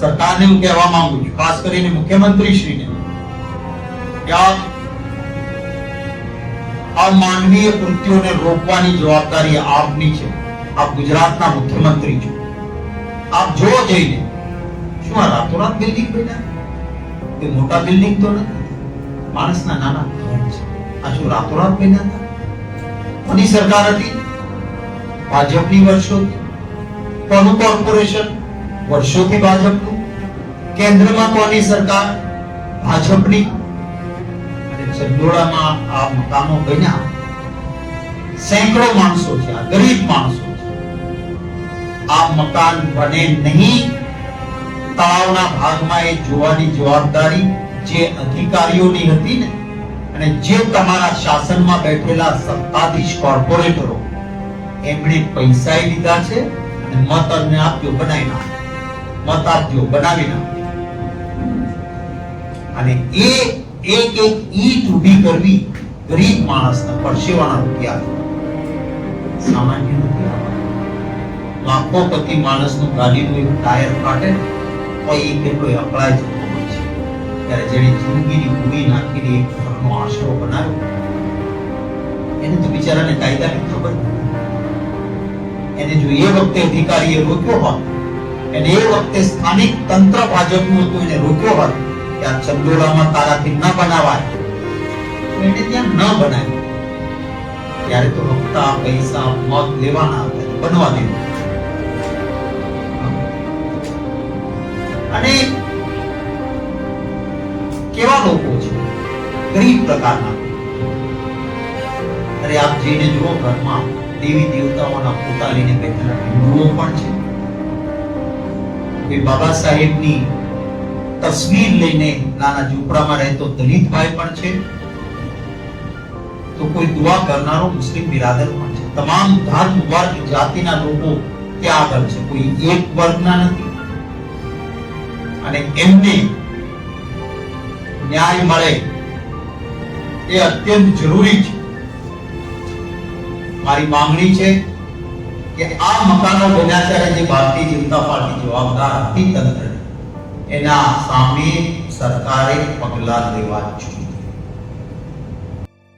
સરકારને હું કહેવા માંગુ છું, ખાસ કરીને મુખ્યમંત્રી શ્રીને આ માનવીય કૃત્યોને રોકવાની જવાબદારી આપની છે. આપ ગુજરાતના મુખ્યમંત્રી છો. આપ જો જઈને. શું આ રાતોરાત બિલ્ડિંગ બન્યા તે મોટા બિલ્ડિંગ તો નથી. માણસના નાના ઘર છે. આ શું રાતોરાત બન્યા હતા? કોની સરકાર હતી. ભાજપની વર્ષોથી. કોનું કોર્પોરેશન વર્ષોથી ભાજપનું કેન્દ્રમાં કોની સરકાર? ભાજપની? અને ચંદોળામાં આ મકાનો બન્યા. સેંકડો માણસો છે આ ગરીબ માણસો છે આ મકાન બને નહીં. તળાવના ભાગમાં એ જોવાની જવાબદારી જે અધિકારીઓની હતી ને, અને જે તમારા શાસનમાં બેઠેલા સત્તાધીશ કોર્પોરેટરો, એમણે પૈસા લીધા છે અને મત અમને આપ્યો બનાવી નાખો મત બનાવી નાખો. અને એ એક એક ઈટ ઊભી કરવી ગરીબ માણસના પરસેવાના રૂપિયા સામાન્ય નથી લાખો પતિ માણસનું ગાડીનું એક ટાયર ફાટે તો એ કેટલો અકળાય જતો હોય છે. ત્યારે જેણે જિંદગીની ભૂમિ નાખીને એક ઘરનો આશરો બનાવ્યો, એને તો બિચારાને કાયદાની ખબર નથી એને જો એ વખતે અધિકારીએ રોક્યો હોત એને એ વખતે સ્થાનિક તંત્ર ભાજપનું હતું, એને રોક્યો હોત કે આ ચંદોલામાં તારાથી ન બનાવાય. એને ત્યાં ન બનાવ્યું. ત્યારે તો હપ્તા, પૈસા, મત લેવાના બનવા દેવું અને કેવા લોકો છે? ગરીબ પ્રકારના. અરે આપ જઈને જુઓ, ઘરમાં દેવી દેવતાઓના ફોટા લઈને બેઠેલા હિન્દુઓ પણ છે. કોઈ બાબા સાહેબની તસવીર લઈને નાના ઝૂંપડામાં રહેતો દલિત ભાઈ પણ છે. તો કોઈ દુઆ કરનારો મુસ્લિમ બિરાદર પણ છે. તમામ ધર્મ વર્ગ, જાતિના લોકો ત્યાં આગળ છે. કોઈ એક વર્ગના નથી. અને એમને ન્યાય મળે એ અત્યંત જરૂરી છે. મારી માંગણી છે કે આ મકાનો બન્યા ત્યારે જે ભારતીય જનતા પાર્ટી જવાબદાર હતી તંત્ર એના સામે સરકારે પગલાં લેવા જોઈએ.